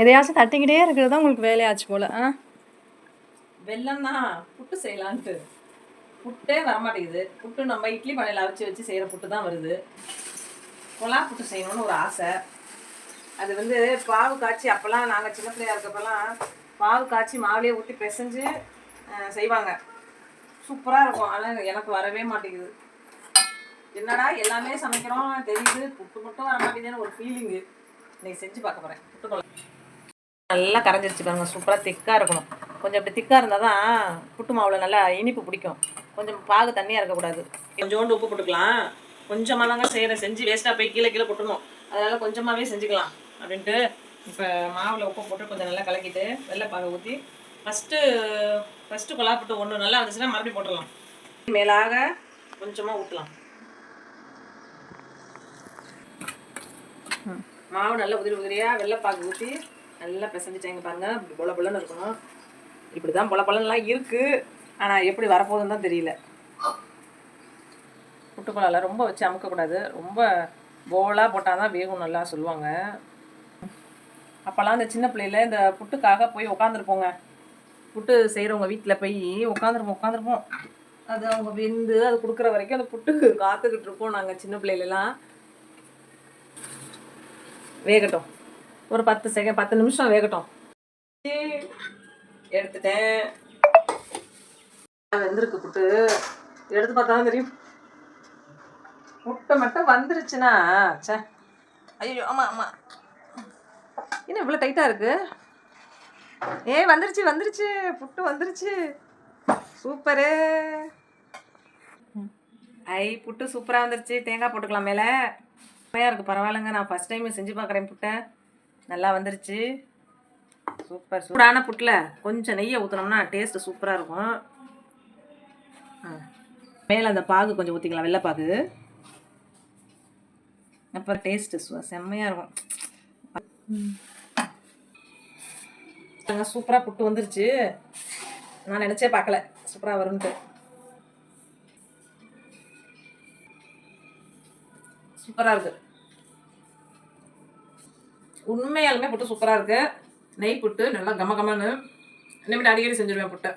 எதையாச்சும் தட்டிக்கிட்டே இருக்கிறது தான் உங்களுக்கு வேலையாச்சு போல ஆ? வெள்ளம் தான் புட்டு செய்யலான்ட்டு. புட்டே வரமாட்டேங்குது. புட்டு நம்ம இட்லி பானையில் அவிச்சு வச்சு செய்கிற புட்டு தான் வருது. கொலா புட்டு செய்யணும்னு ஒரு ஆசை. அது வந்து பாவு காய்ச்சி அப்போல்லாம் நாங்கள் சின்ன பிள்ளையா இருக்கப்பெல்லாம் பாவு காய்ச்சி மாவுலேயே ஊற்றி பிசைஞ்சு செய்வாங்க. சூப்பராக இருக்கும். ஆனால் எனக்கு வரவே மாட்டேங்குது. என்னடா எல்லாமே சமைக்கிறோம் தெரியுது. புட்டு மட்டும் வர மாட்டேங்குதுன்னு ஒரு ஃபீலிங்கு இன்றைக்கி செஞ்சு பார்க்க போகிறேன் புட்டுக்குழம்பு நல்லா கரைஞ்சிருச்சு பாருங்க. சூப்பராக திக்காக இருக்கணும். கொஞ்சம் அப்படி திக்காக இருந்தால் தான் புட்டு மாவில் நல்லா இனிப்பு பிடிக்கும். கொஞ்சம் பாகு தண்ணியாக இருக்கக்கூடாது கொஞ்சோண்டு உப்பு போட்டுக்கலாம். கொஞ்சமாக தாங்க செய்கிறேன் செஞ்சு வேஸ்ட்டாக போய் கீழே கீழே போட்டுணும் அதனால் கொஞ்சமாகவே செஞ்சுக்கலாம் அப்படின்ட்டு இப்போ மாவில் உப்பு போட்டு கொஞ்சம் நல்லா கலக்கிட்டு வெள்ளை பாகை ஊற்றி ஃபஸ்ட்டு ஃபஸ்ட்டு கொலா புட்டு ஒன்று நல்லா வந்துச்சுன்னா மறுபடியும் போட்டுடலாம். மேலாக கொஞ்சமாக ஊற்றலாம் மாவு நல்லா உதிரி உதிரியாக வெள்ளைப்பாக்கு ஊற்றி நல்லா பிசைஞ்சிட்டேங்க பாருங்க. இப்படி பொல பொலன்னு இருக்கணும். இப்படி தான் பொல பொலன்லாம் இருக்குது ஆனால் எப்படி வரப்போகுதுன்னு தான் தெரியல. புட்டுக்குழால ரொம்ப வச்சு அமுக்கக்கூடாது ரொம்ப போலாக போட்டால் தான் வேகும் நல்லா சொல்லுவாங்க. அப்போல்லாம் இந்த சின்ன பிள்ளையில் இந்த புட்டுக்காக போய் உட்காந்துருப்போங்க புட்டு செய்கிறவங்க வீட்டில் போய் உட்காந்துருப்போம் உட்காந்துருப்போம் அது அவங்க வெந்து அது கொடுக்குற வரைக்கும் அந்த புட்டுக்கு காத்துக்கிட்டு இருப்போம் நாங்கள் சின்ன பிள்ளையிலலாம். வேகட்டும். ஒரு பத்து செகண்ட் பத்து நிமிஷம் வேகட்டும். எடுத்துட்டேன். வெந்திருக்கு புட்டு. எடுத்து பார்த்தா தெரியும். முட்டை மட்டும் வந்துருச்சுன்னா ச்சே. ஐயோ ஆமாம் ஆமாம் என்ன இவ்வளோ டைட்டாக இருக்கு? ஏ வந்துருச்சு வந்துருச்சு. புட்டு வந்துருச்சு. சூப்பரு. ஐ புட்டு சூப்பராக வந்துருச்சு. தேங்காய் போட்டுக்கலாம் மேலே. செம்மையாக இருக்குது பரவாயில்லைங்க. நான் ஃபஸ்ட் டைம் செஞ்சு பார்க்குறேன் புட்டை. நல்லா வந்துருச்சு. சூப்பர் சூடான புட்டில் கொஞ்சம் நெய்யை ஊற்றினோம்னா டேஸ்ட்டு சூப்பராக இருக்கும். மேலே அந்த பாகு கொஞ்சம் ஊற்றிக்கலாம் வெள்ளைப்பாகு அப்புறம் டேஸ்ட்டு செம்மையாக இருக்கும். சூப்பராக புட்டு வந்துருச்சு. நான் நினச்சே பார்க்கல சூப்பராக வரும்ன்ட்டு. சூப்பராக இருக்குது உண்மையாலுமே புட்டு சூப்பராக இருக்குது நெய் புட்டு நல்லா கம கமன்னு. இனிமேல் அடிக்கடி செஞ்சுருவேன் புட்டை.